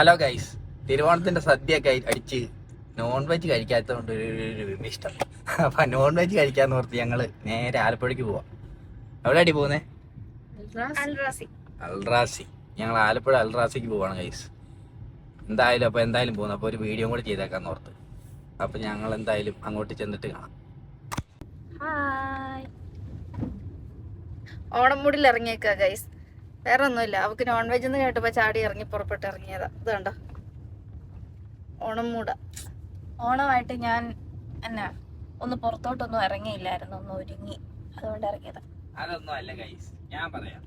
Hello guys തിരുവോണത്തിന്റെ സദ്യയൊക്കെ അടിച്ച് non veg കഴിക്കാത്തതുകൊണ്ട് ഒരു ഇഷ്ടം അപ്പൊ നോൺ വെജ് കഴിക്കാന്ന് ഓർത്ത് ഞങ്ങൾ നേരെ ആലപ്പുഴയ്ക്ക് പോവാം. എവിടെ അടി പോകുന്നേ അൽറാസി. ഞങ്ങൾ ആലപ്പുഴ അൽറാസിക്ക് പോവാണ് ഗൈസ് എന്തായാലും അപ്പൊ എന്തായാലും പോകുന്നു. അപ്പൊ ഒരു വീഡിയോ കൂടി ചെയ്തേക്കാന്ന് ഓർത്ത്. അപ്പൊ ഞങ്ങൾ എന്തായാലും അങ്ങോട്ട് ചെന്നിട്ട് കാണാം. ഓണം മൂടിൽ ഇറങ്ങിയേക്കാ ഗൈസ് വേറെ ഒന്നുമില്ല അവക്ക് നോൺ വെജ് എന്ന് കേട്ടപ്പോ ചാടി ഇറങ്ങി പുറപ്പെട്ട് ഇറങ്ങിയതാ. ഇത് കണ്ടോ? ഓണം മൂട. ഓണമായിട്ട് ഞാൻ എന്നാ ഒന്ന് പുറത്തോട്ടൊന്നും ഇറങ്ങിയില്ലായിരുന്നു. ഒന്ന് ഒരുങ്ങി. അതുകൊണ്ട് ഇറങ്ങിയതാ. അതൊന്നും അല്ല ഗൈസ് ഞാൻ പറയാം.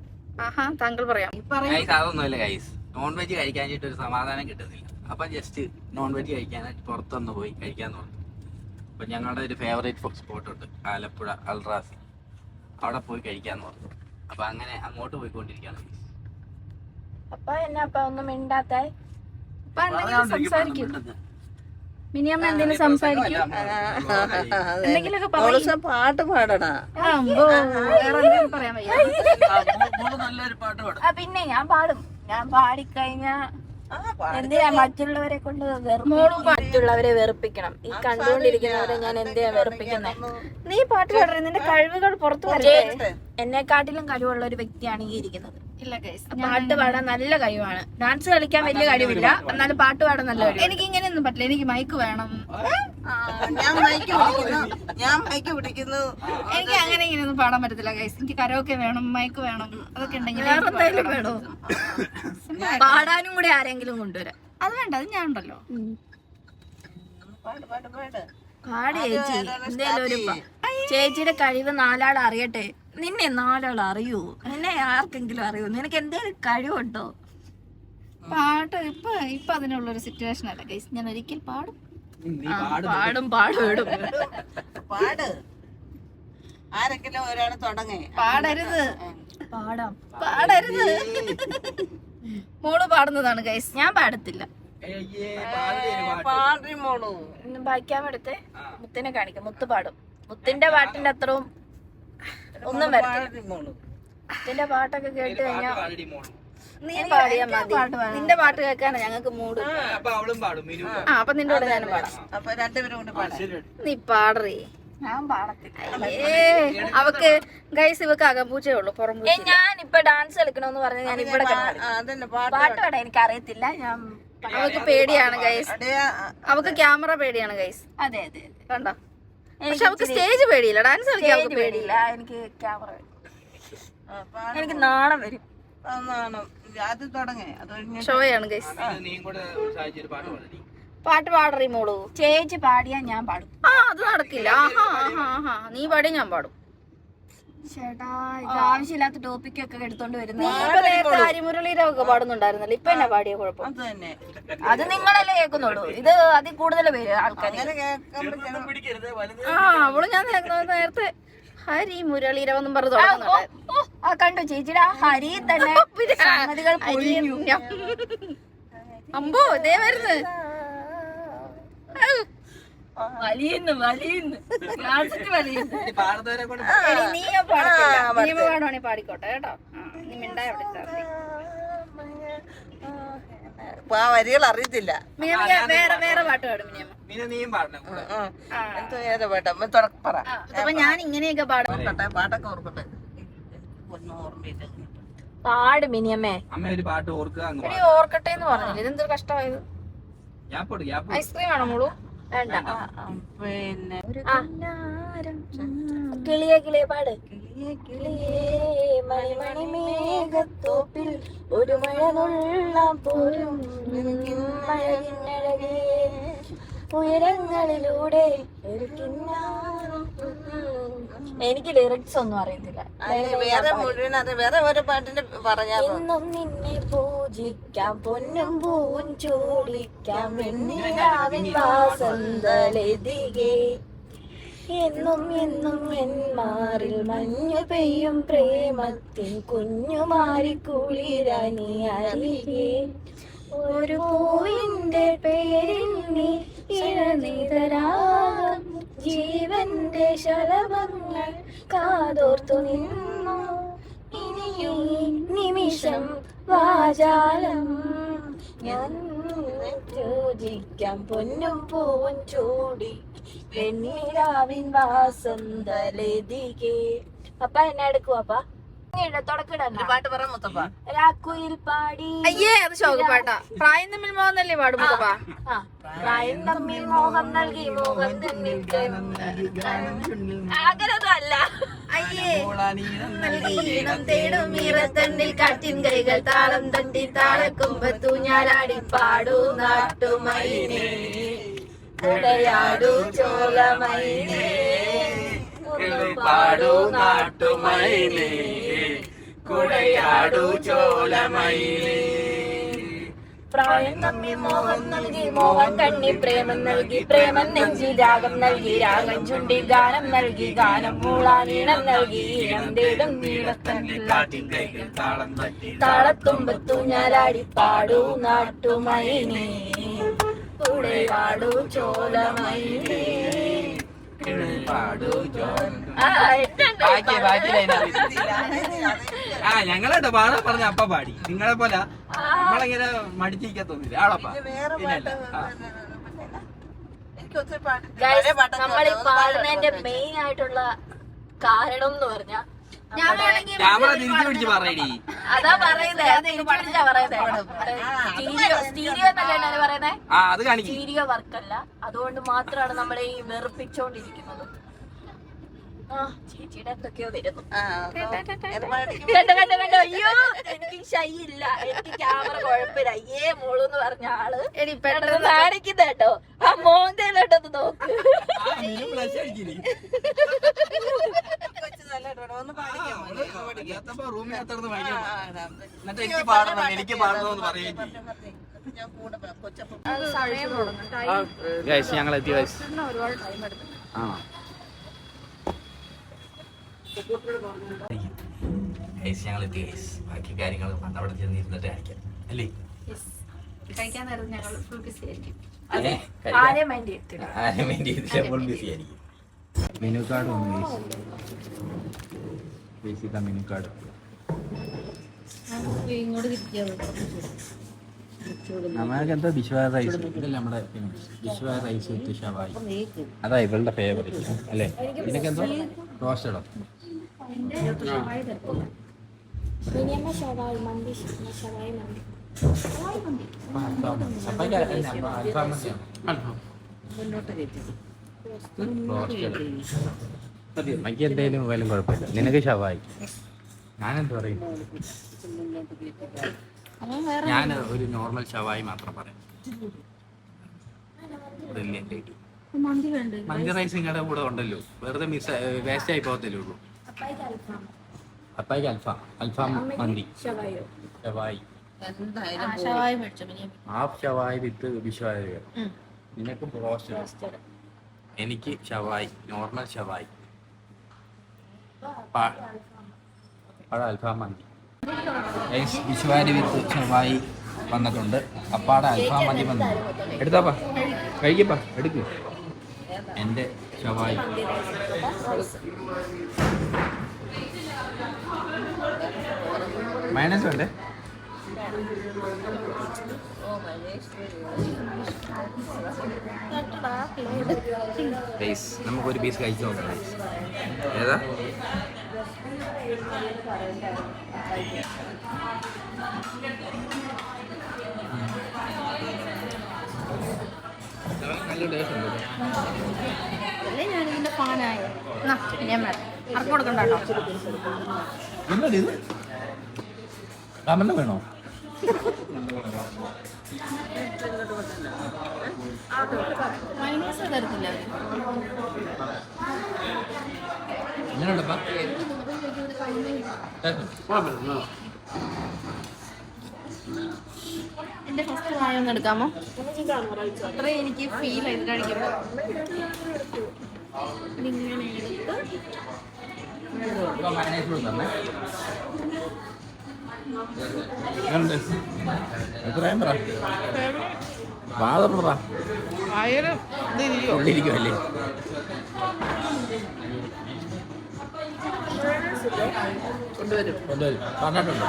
ആഹാ താങ്കൾ പറയാം. ഗൈസ് അതൊന്നും അല്ല ഗൈസ് നോൺ വെജ് കഴിക്കാനായിട്ട് ഒരു സമാധാനം കിട്ടുന്നില്ല. അപ്പൊ ജസ്റ്റ് നോൺ വെജ് കഴിക്കാനായിട്ട് പുറത്തൊന്ന് പോയി കഴിക്കാൻ അപ്പൊ ഞങ്ങളുടെ ഒരു ഫേവറേറ്റ് സ്പോട്ട് ഉണ്ട്. ആലപ്പുഴ അൽറാസി അവിടെ പോയി കഴിക്കാൻ പറഞ്ഞു. അപ്പൊ അങ്ങനെ അങ്ങോട്ട് പോയിക്കൊണ്ടിരിക്കുകയാണ്. അപ്പൊ എന്നാ അപ്പ ഒന്നും മിണ്ടാത്ത അപ്പ എന്തെങ്കിലും സംസാരിക്കും മിനിയമ്മ എന്തെങ്കിലും സംസാരിക്കും എന്തെങ്കിലുമൊക്കെ പറയും പാട്ട് പാടണ പറയാൻ വയ്യ നല്ലൊരു പാട്ട് പാടും പിന്നെ ഞാൻ പാടും ഞാൻ പാടിക്കഴിഞ്ഞാ എന്തിനാ മറ്റുള്ളവരെ കൊണ്ട് മോളും മറ്റുള്ളവരെ വെറുപ്പിക്കണം. ഈ കണ്ടുകൊണ്ടിരിക്കുന്നവരെ ഞാൻ എന്തിനാ വെറുപ്പിക്കുന്നത് നീ പാട്ട് പാടുന്നത് നിന്റെ കഴിവുകൾ പുറത്തു വരട്ടെ. എന്നെക്കാട്ടിലും കഴിവുള്ള ഒരു വ്യക്തിയാണ് ഈ ഇരിക്കുന്നത്. ഇല്ല ഗൈസ് പാട്ട് പാടാൻ നല്ല കഴിവാണ്. ഡാൻസ് കളിക്കാൻ വലിയ കഴിവില്ല. എന്നാലും പാട്ട് പാടാൻ നല്ല കഴിവ് എനിക്ക് ഇങ്ങനെയൊന്നും പറ്റില്ല. എനിക്ക് മൈക്ക് വേണം. ഞാൻ മൈക്ക് പിടിക്കുന്നു. ഞാൻ മൈക്ക് പിടിക്കുന്നു. എനിക്ക് അങ്ങനെ ഇങ്ങനെയൊന്നും പാടാൻ പറ്റത്തില്ല ഗൈസ് എനിക്ക് കരോക്കെ വേണം മൈക്ക് വേണം അതൊക്കെ ഉണ്ടെങ്കിൽ വേറെ എന്തായാലും വേണോ? പാടാനും കൂടെ ആരെങ്കിലും കൊണ്ടുവരാം. അത് വേണ്ട അത് ഞാൻ ഉണ്ടല്ലോ പാട് ചേച്ചി എന്തേലും ഒരു ചേച്ചിയുടെ കഴിവ് നാലാൾ അറിയട്ടെ. നിന്നെ നാലാൾ അറിയൂ. നിന്നെ ആർക്കെങ്കിലും അറിയൂ. നിനക്ക് എന്തെങ്കിലും കഴിവുണ്ടോ? പാട്ട് ഇപ്പൊ ഇപ്പൊ അതിനുള്ള ഒരു സിറ്റുവേഷൻ അല്ല. ഗൈസ് ഞാൻ ഒരിക്കൽ പാടും. പാടും പാടും പാടും. ഇടും പാട്. ആരെങ്കിലും ഒരാൾ തുടങ്ങി. പാടരുത്. പാടാം. പാടരുത്. മോൾ പാടുന്നതാണ് ഗൈസ്. ഞാൻ പാടത്തില്ല. ബാക്കിയാൻ മുത്തിനെ കാണിക്കാം. മുത്ത് പാടും. മുത്തിന്റെ പാട്ടിന്റെ അത്രയും ഒന്നും വരത്തില്ല. പാടി പാട്ടൊക്കെ കേട്ട് കഴിഞ്ഞാൽ നീ പാടിയാ മതി. നിന്റെ പാട്ട് കേൾക്കാനാ ഞങ്ങൾക്ക് മൂട്. ആ, അപ്പൊ അവളും പാടും മിനു ആ അപ്പൊ നിന്റെ കൂടെ ഞാനും പാടാം. നീ പാടറി. അവക്ക് ഗൈസ് ഇവക്ക് അകംപൂച്ചേ ഉള്ളു പുറം ഞാൻ ഇപ്പൊ ഡാൻസ് കളിക്കണമെന്ന് പറഞ്ഞാൽ ഞാൻ ഇവിടെ പാട്ട് പാട്ട് പാടാൻ എനിക്ക് അറിയത്തില്ല ഞാൻ അവക്ക് പേടിയാണ് ഗൈസ് അവക്ക് ക്യാമറ പേടിയാണ് ഗൈസ് അതെ അതെ. കണ്ടോ? പക്ഷെ അവക്ക് സ്റ്റേജ് പേടിയില്ല. ഡാൻസ് കളിക്കാൻ അവക്ക് എനിക്ക് പേടിയില്ല. എനിക്ക് ക്യാമറ എനിക്ക് നാണം വരും. ഷോയാണ് ഗൈസ് നീയും കൂടെ സാധിച്ചൊരു പാട്ട് പാടി പാട്ട് പാടറി മോളൂ ചേച്ചി പാടിയാ ഞാൻ പാടും. ആ അത് നടക്കില്ല. നീ പാടിയാ ഞാൻ പാടും. ചേട്ടാ ഇത് ആവശ്യമില്ലാത്ത ടോപ്പിക് ഒക്കെ എടുത്തോണ്ട് വരുന്നത് ഹരിമുരളീരൊക്കെ പാടുന്നുണ്ടായിരുന്നല്ലോ ഇപ്പൊ എന്നാ പാടിയ കുഴപ്പം? അത് അത് നിങ്ങളല്ലേ കേൾക്കുന്നുള്ളൂ. ഇത് അതിൽ കൂടുതൽ പേര് ആൾക്കാർ ആ അവൾ ഞാൻ നേരത്തെ ഹരി മുരളീരവെന്നും പറഞ്ഞു ആ കണ്ടു ചേച്ചിയുടെ ആ ഹരി തന്നെ സംഗതികൾ അമ്പോ ഇതേ വരുന്ന്. വലിയുന്നു വലിയുന്നു കൊണ്ട് നീ പാടുവാണെ പാടിക്കോട്ടെ കേട്ടോ. ആ, നീ മിണ്ടായി ആ വരികൾ അറിയത്തില്ല. വേറെ വേറെ പാട്ട് പാടും. എന്തോ ഏതാ പാട്ടാ? പറ. അപ്പൊ ഞാൻ ഇങ്ങനെയൊക്കെ പാടും. ഓർക്കട്ടെ പാട്ടൊക്കെ ഓർക്കട്ടെ. ഓർമ്മയില്ല പാട് മിനിയമ്മേ. അമ്മ ഒരു പാട്ട് ഓർക്കുക ഓർക്കട്ടെ എന്ന് പറഞ്ഞില്ല? ഇതെന്തൊരു കഷ്ടമായത്? ഐസ്ക്രീം ആണോ മോളു? വേണ്ട. പിന്നെ. കിളിയെ കിളിയെ പാട്. കിളിയേ മണിമണി മേഘത്തോപ്പിൽ ഒരു മഴ നുള്ളാൻ പോലും മഴകിന്നഴകേ. ഉയരങ്ങളിലൂടെ ഒരു കിന്നാരം. എനിക്ക് ലിറിക്സ് ഒന്നും അറിയത്തില്ല. വേറെ മുഴുവൻ അത് വേറെ ഒരു പാട്ടിന്റെ പറഞ്ഞാ എന്നും നിന്നെ പൂജിക്കാം പൊന്നും പൂവും ചൂടിക്കാം വാസന്തലതികെ. എന്നും എന്നും എന്മാറിൽ മഞ്ഞു പെയ്യും പ്രേമത്തിൻ കുഞ്ഞുമാരി കുളിരാനി അരികെ. ഒരു പേരിൽ നീ ഇഴനിതരാഗം ജീവന്റെ ശലഭങ്ങൾ കാതോർത്തു നിന്നു. ഇനിയും നിമിഷം വാചാലം. ഞാൻ ചോദിക്കാം പൊന്നും പൂവും ചൂടി. വെണ്ണിരാവിൻ വാസന്തലതികെ. അപ്പ എന്നെ എടുക്കുവാ അപ്പ? തുടക്കിടണ്ട പാട്ട് പറ മുത്തപ്പ രാക്കുയിൽ പാടി അയ്യേ അത് ശോകപ്പാട്ടാ പ്രായം തമ്മിൽ മോന്നല്ലേ പാടുമ്പോപ്പാ ആ, പ്രായം തമ്മിൽ മോഹം നൽകി മോഹം തമ്മിൽ അങ്ങനൊന്നും അല്ല. അയ്യേ. തേടും ഈറത്തണ്ടിൽ കാറ്റിൻ കൈകൾ താളം തണ്ടി താളക്കുമ്പത്തു ഞാലാടി പാടൂ നാട്ടുമൈനേ. കുടയാടു ചോളമൈനേ പാടൂ നാട്ടുമയിലേ കുടയാടു ചോലമയിലേ. പ്രായം നമ്മി മോഹം നൽകി മോഹം കണ്ണി പ്രേമം നൽകി പ്രേമം നെഞ്ചി രാഗം നൽകി രാഗം ചുണ്ടി ഗാനം നൽകി ഗാനം മൂളാനീണം നൽകി ഈണം തേടും തട്ടി താളത്തുമ്പത്തു ഞാലാടി പാടൂ നാട്ടുമൈനേ കുടയാടു ചോളമൈനേ പാടൂ ചോല ആ ഞങ്ങളെ പാടാൻ പറഞ്ഞ അപ്പ പാടി. നിങ്ങളെ പോലെ നമ്മളിങ്ങനെ മടിച്ചിരിക്കാൻ തോന്നില്ല. ആളപ്പ നമ്മൾ ഈ പാടുന്നതിന്റെ മെയിൻ ആയിട്ടുള്ള കാരണം എന്ന് പറഞ്ഞാ ക്യാമറ തിരിച്ചു പിടിച്ച് പറയടി. അതാ പറയുന്നത് ആ അത് കാണിക്കും. സ്റ്റീരിയോ വർക്കല്ല. അതുകൊണ്ട് മാത്രമാണ് നമ്മളെ ഈ വെറുപ്പിച്ചോണ്ടിരിക്കുന്നത്. ആ ചേച്ചിയുടെ എന്തൊക്കെയോ വരുന്നു. അയ്യോ എനിക്ക് ക്യാമറ കുഴപ്പമില്ല. അയ്യേ മോളെന്ന് പറഞ്ഞ ആൾ. പെട്ടെന്ന് പെട്ടെന്ന് കാണിക്കുന്ന കേട്ടോ. ആ മോന്തയിലോട്ടൊന്ന് നോക്ക്. എനിക്ക് പാടണം എനിക്ക് പാടണമെന്ന് പറയുകയും ടൈം ഞങ്ങൾ എത്തി ഗൈസ് ഒരുപാട് ടൈം എടുക്കും. ആ ഗൈസ് ഞങ്ങൾ എത്തി ഗൈസ് ബാക്കി കാര്യങ്ങൾ അവിടെ ചെന്നിരുന്നിട്ട് കഴിക്കാം അല്ലേ? കഴിക്കാൻ നേരം ഞങ്ങൾ ഫുൾ ബിസി ആയിരിക്കും. കഴിക്കാൻ. മൈൻഡ് ചെയ്തില്ല ആരും ഫുൾ ബിസി ആയിരിക്കും. മെനു കാർഡ് വന്നു ഗൈസ് ബേസിക് മെനു കാർഡ് നമ്മൾക്ക് എന്താ ബിശ്വാ റൈസ് ഇതല്ല നമ്മുടെ ബിശ്വാ റൈസ് വിത്ത് ഷവായി അതാ ഇവളുടെ ഫേവറേറ്റ് അല്ലേ? നിനക്ക് എന്തോ? റോസ്റ്റഡോ മിനിയമ്മ ഷവായി മയ്ക്ക് എന്തായാലും പോയാലും കുഴപ്പമില്ല. നിനക്ക് ഷവായി ഞാനെന്ത് പറയും? ഞാൻ ഒരു നോർമൽ ഷവായി മാത്രം പറയാം. മന്തി റൈസ് നിങ്ങളുടെ കൂടെ ഉണ്ടല്ലോ. വെറുതെ മിസ് വേസ്റ്റ് ആയി പോകത്തല്ലേ ഉള്ളൂ. അപ്പായിക്ക് അൽഫാം. അൽഫാം മന്തി. ഷവായോ ഹാഫ് ഷവായി വിത്ത് വിശ്വായ നിനക്ക് ബ്രോസ്റ്റ് എനിക്ക് ഷവായി നോർമൽ ഷവായി പാ- അവിടെ അൽഫാം മന്തി വിശ്വാരി വിത്ത് ചെറുവായി വന്നിട്ടുണ്ട്. അപ്പാടെ അൽഫാം മന്തി വന്നു. എടുത്താപ്പാ കഴിക്കപ്പാ എടുക്ക്. എന്റെ ഷവായി മൈനസ് വേണ്ടേ? ഗൈസ് നമുക്കൊരു പീസ് കഴിച്ചു നോക്കാം guys. ഏതാ? ഫാനായ? ആർക്കും കൊടുക്കണ്ട കേട്ടോ. വേണോ? മൈനസ് തരത്തില്ല എന്റെ ഫസ്റ്റ് വായ ഒന്ന് എടുക്കാമോ? അത്രയും എനിക്ക് ഫീൽ ചെയ്ത് കഴിക്കുമ്പോ ഇങ്ങനെ എടുത്ത് എത്രയും പറ ഇതില്ലയോ ഉള്ളിരിക്കുമല്ലേ കൊണ്ടുവരും. കൊണ്ടുവരും. പറഞ്ഞിട്ടുണ്ടോ.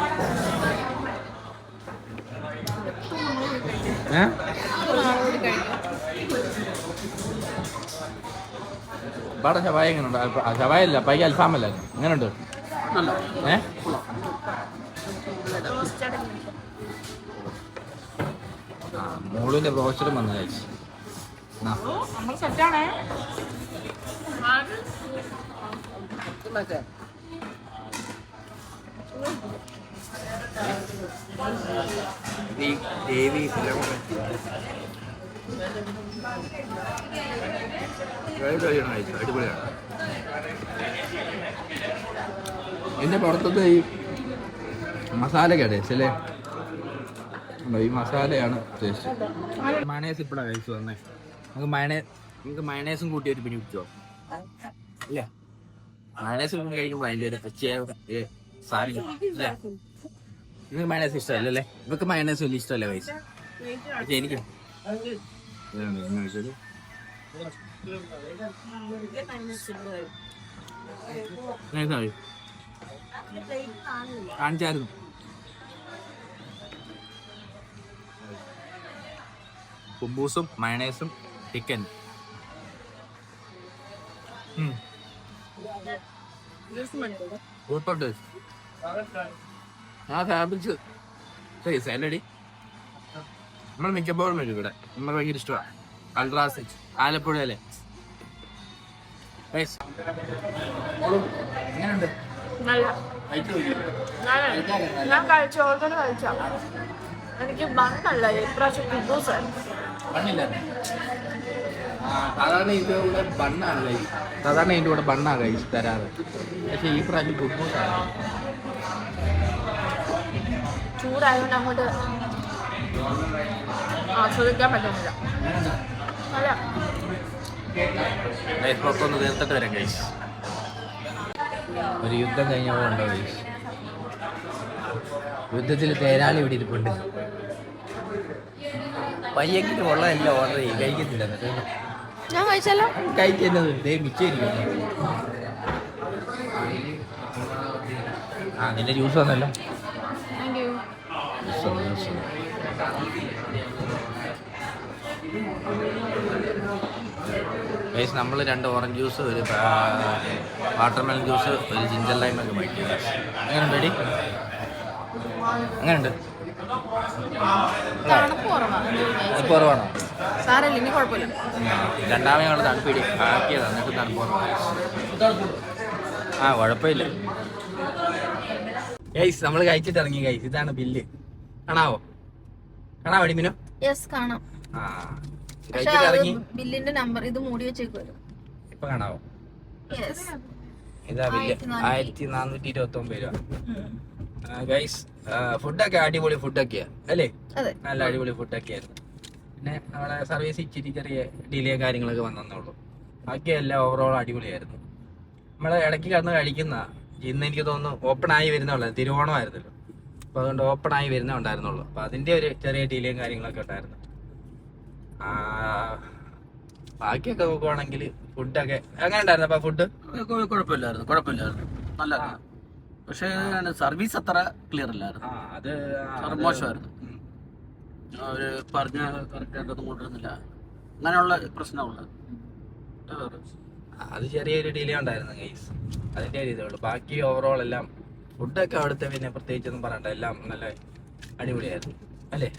ഇവിടെ ഷവായ എങ്ങനെയുണ്ട് അല്ല പൈക്ക് അൽഫാമല്ല. എങ്ങനെയുണ്ട് ഏ? മോളിന്റെ ബ്രോസ്റ്ററും വന്നു കഴിച്ചു നമ്മൾ സെറ്റാണേ. ദേവി അടിപൊളിയാണ്. എന്റെ പുറത്തത്തെ ഈ മസാല ചെല്ലേ? ഈ മസാലയാണ് മയണേസ് ഇപ്പോഴാണ് കഴിച്ചു തന്നെ നമുക്ക് മയണേ നമുക്ക് മയണേസും കൂട്ടി ഒരു പിടി പിടിച്ചോ ഇല്ല? മയണേസ് കഴിക്കുമ്പോൾ അതിന്റെ ഒരു പ്രത്യേക നിങ്ങൾക്ക് മയണേസ് ഇഷ്ടമല്ലേ ഇവർക്ക് മയണേസ് വലിയ ഇഷ്ടമല്ലേ വയസ്സ് പക്ഷെ എനിക്ക്. കാണിച്ചായിരുന്നു. കുബൂസും മയണേസും ചിക്കൻ ആ ഫാബ്രിക്സ് സാലഡി നമ്മൾ മിക്കപ്പോഴും വരും ഇവിടെ. നമ്മൾ ഭയങ്കര ഇഷ്ടമാണ് അൾട്രാസ് ആലപ്പുഴയിലെ. എങ്ങനെയുണ്ട്? ഞാൻ കഴിച്ച ഓർഡർ കഴിച്ച. എനിക്ക് മണ്ണല്ല ഇപ്രാവശ്യം ആ സാധാരണ ഇതിന്റെ കൂടെ ബണ്ണാണ് കഴിച്ച് സാധാരണ ഇതിന്റെ കൂടെ ബണ്ണാണ് കഴിച്ച് തരാറ്. പക്ഷെ ഈ പ്രാവശ്യം ചൂടായതുകൊണ്ട് അങ്ങോട്ട് ആസ്വദിക്കാൻ പറ്റുന്നില്ല. നല്ല ഒന്ന് തീർത്തിട്ട് വരാം കഴിച്ച് ഒരു യുദ്ധം കഴിഞ്ഞ പോലെ ഉണ്ടോ കഴിച്ച് യുദ്ധത്തിൽ തേരാളി ഇവിടെ ഇരിപ്പുണ്ട്. പയ്യക്കിന് ഉള്ളതല്ല ഓർഡർ ചെയ്യും. കഴിക്കത്തില്ല ഞാൻ കഴിച്ചല്ലോ. കഴിക്കുന്നത് ദേ മിച്ചിരിക്കുന്നു. ആ നിന്റെ ജ്യൂസ് വന്നല്ലോ. ഗൈസ് നമ്മൾ രണ്ട് ഓറഞ്ച് ജ്യൂസ് ഒരു വാട്ടർമെലൺ ജ്യൂസ് ഒരു ജിഞ്ചർ ലൈമൊക്കെ ഒക്കെ മേടിക്കും എങ്ങനെയുണ്ട് എടി എങ്ങനെയുണ്ട് തണുപ്പ് കുറവാണ്? തണുപ്പ് സാരല്ല ഇനി കുഴപ്പമില്ല. രണ്ടാമത് ഞങ്ങൾ തണുപ്പിടി ആക്കിയതാണ് എന്നിട്ട് തണുപ്പ് കുറവാണ്. ആ കുഴപ്പമില്ല. ഗൈസ് നമ്മൾ കഴിച്ചിട്ട് ഇറങ്ങി ഗൈസ് ഇതാണ് ബില്ല്. കാണാവോ? കാണാവോ അടിമിനോ? യെസ് കാണാം. ബില്ലിന്റെ നമ്പർ ഇത് മൂടി വെച്ചേക്കുമല്ലോ ഇപ്പൊ കാണാവോ? ഇതാ ബില്ല്. ആയിരത്തി നാനൂറ്റി ഇരുപത്തി ഒമ്പത് രൂപ. ഗൈസ് ഫുഡൊക്കെ അടിപൊളി ഫുഡൊക്കെയാ അല്ലേ? നല്ല അടിപൊളി ഫുഡൊക്കെ ആയിരുന്നു പിന്നെ അവിടെ സർവീസ് ഇച്ചിരി ചെറിയ ഡിലേ കാര്യങ്ങളൊക്കെ വന്നേ ബാക്കിയെല്ലാം ഓവറോൾ അടിപൊളിയായിരുന്നു. നമ്മളെ ഇടയ്ക്ക് കടന്ന് കഴിക്കുന്ന ഇന്ന് എനിക്ക് തോന്നുന്നു ഓപ്പൺ ആയി വരുന്നുള്ളൂ തിരുവോണമായിരുന്നല്ലോ. അപ്പൊ അതുകൊണ്ട് ഓപ്പൺ ആയി വരുന്നേ ഉണ്ടായിരുന്നുള്ളൂ. അപ്പൊ അതിന്റെ ഒരു ചെറിയ ഡിലേയും കാര്യങ്ങളൊക്കെ ഉണ്ടായിരുന്നു. ആ, ബാക്കിയൊക്കെ നോക്കുവാണെങ്കിൽ ഫുഡൊക്കെ എങ്ങനെ ഉണ്ടായിരുന്നു അപ്പൊ ഫുഡ് കുഴപ്പമില്ലായിരുന്നു കുഴപ്പമില്ലായിരുന്നു. നല്ലതായിരുന്നു പക്ഷേ സർവീസ് അത്ര ക്ലിയർ അല്ലായിരുന്നു. ആ അത് മോശമായിരുന്നു. അവർ പറഞ്ഞ കറക്റ്റായിട്ടൊന്നും കൊണ്ടുവരുന്നില്ല അങ്ങനെയുള്ള പ്രശ്നമുള്ളത് അത് ചെറിയൊരു ഡിലേ ഉണ്ടായിരുന്നു ഗൈസ് അതിന്റെ ഒരു ഇതേ ഉള്ളൂ. ബാക്കി ഓവറോൾ എല്ലാം ഫുഡൊക്കെ അവിടുത്തെ പിന്നെ പ്രത്യേകിച്ചൊന്നും പറയണ്ട. എല്ലാം നല്ല അടിപൊളിയായിരുന്നു. അല്ലേ?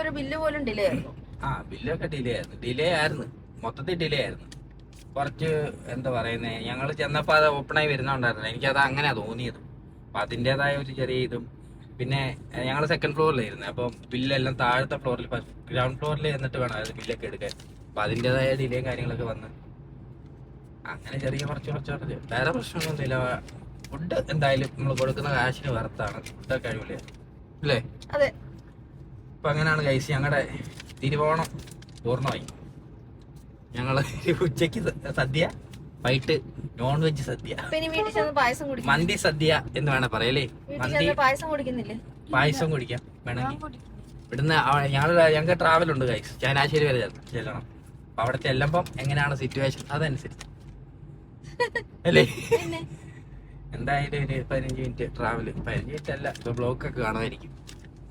ഒരു ബില്ല് പോലും ഡിലേ ആയിരുന്നു. ആ ബില്ലൊക്കെ ഡിലേ ആയിരുന്നു. ഡിലേ ആയിരുന്നു. മൊത്തത്തിൽ ഡിലേ ആയിരുന്നു. കുറച്ച് എന്താ പറയുന്നേ ഞങ്ങൾ ചെന്നപ്പോൾ അത് ഓപ്പണായി വരുന്നുണ്ടായിരുന്നു എനിക്കത് അങ്ങനെയാണ് തോന്നിയത്. അപ്പം അതിന്റെതായ ഒരു ചെറിയ ഇതും. പിന്നെ ഞങ്ങൾ സെക്കൻഡ് ഫ്ലോറിലായിരുന്നു അപ്പം ബില്ലെല്ലാം താഴത്തെ ഫ്ലോറിൽ ഗ്രൗണ്ട് ഫ്ലോറിൽ എന്നിട്ട് വേണം അത് ബില്ലൊക്കെ എടുക്കാൻ. അപ്പം അതിന്റെതായ ഡിലേയും കാര്യങ്ങളൊക്കെ വന്ന്. അങ്ങനെ ചെറിയ കുറച്ച് കുറച്ച് കുറച്ച്. വേറെ പ്രശ്നമൊന്നുമില്ല ഫുഡ് എന്തായാലും നമ്മൾ കൊടുക്കുന്ന കാശിന് വറുത്താണ്. ഫുഡൊക്കെ അടിപൊളിയാണ് അല്ലേ? അതെ. അപ്പം അങ്ങനെയാണ് കഴിച്ച് ഞങ്ങളുടെ തിരുവോണം പൂർണമായി. ഞങ്ങൾ ഉച്ചയ്ക്ക് സദ്യ വൈകിട്ട് നോൺ വെജ് സദ്യ മന്തി സദ്യ എന്ന് വേണം പറയല്ലേ മന്തി പായസം കുടിക്കുന്നില്ലേ? പായസം കുടിക്കാം വേണമെങ്കിൽ. ഇവിടുന്ന് ഞങ്ങൾ ഞങ്ങൾക്ക് ട്രാവൽ ഉണ്ട് ഗൈസ് ചങ്ങനാശ്ശേരി വരെ ചെല്ല- ചെല്ലണം. അപ്പൊ അവിടെ ചെല്ലുമ്പം എങ്ങനെയാണ് സിറ്റുവേഷൻ അതനുസരിച്ച്. അല്ലേ? എന്തായാലും ഒരു പതിനഞ്ച് മിനിറ്റ് ട്രാവൽ പതിനഞ്ച് മിനിറ്റ് അല്ല ഇപ്പൊ ബ്ലോക്ക് ഒക്കെ കാണുമായിരിക്കും.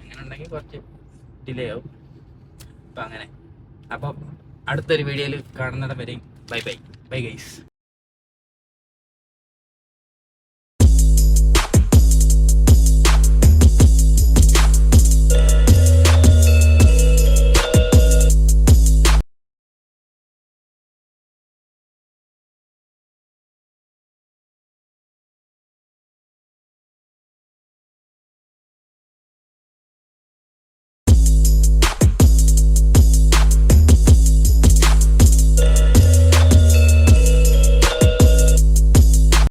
അങ്ങനെ ഉണ്ടെങ്കിൽ കുറച്ച് ഡിലേ ആവും. അപ്പൊ അങ്ങനെ. അപ്പം അടുത്തൊരു വീഡിയോയിൽ കാണുന്നിടം വരെയും. Bye bye. Bye guys.